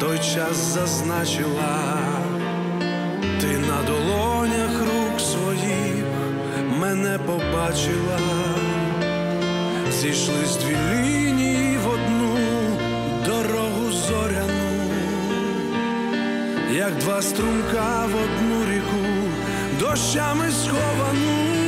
той час зазначила, ти на долонях рук своїх мене побачила, зійшлись дві лінії в одну дорогу зоряну, як два струмка в одну ріку, дощами сховану.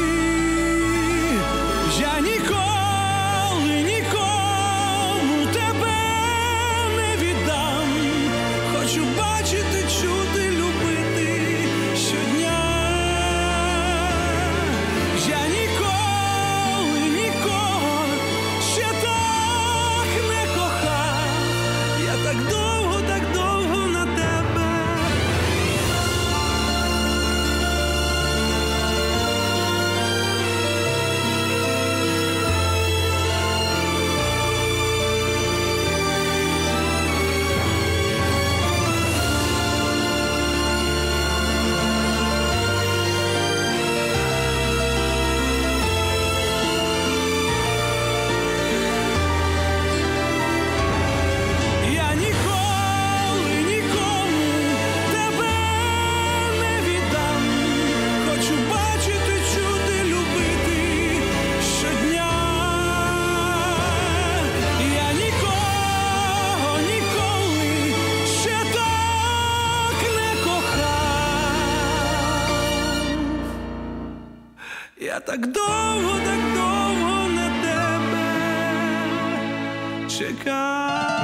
Я так довго, так довго на тебе чекав.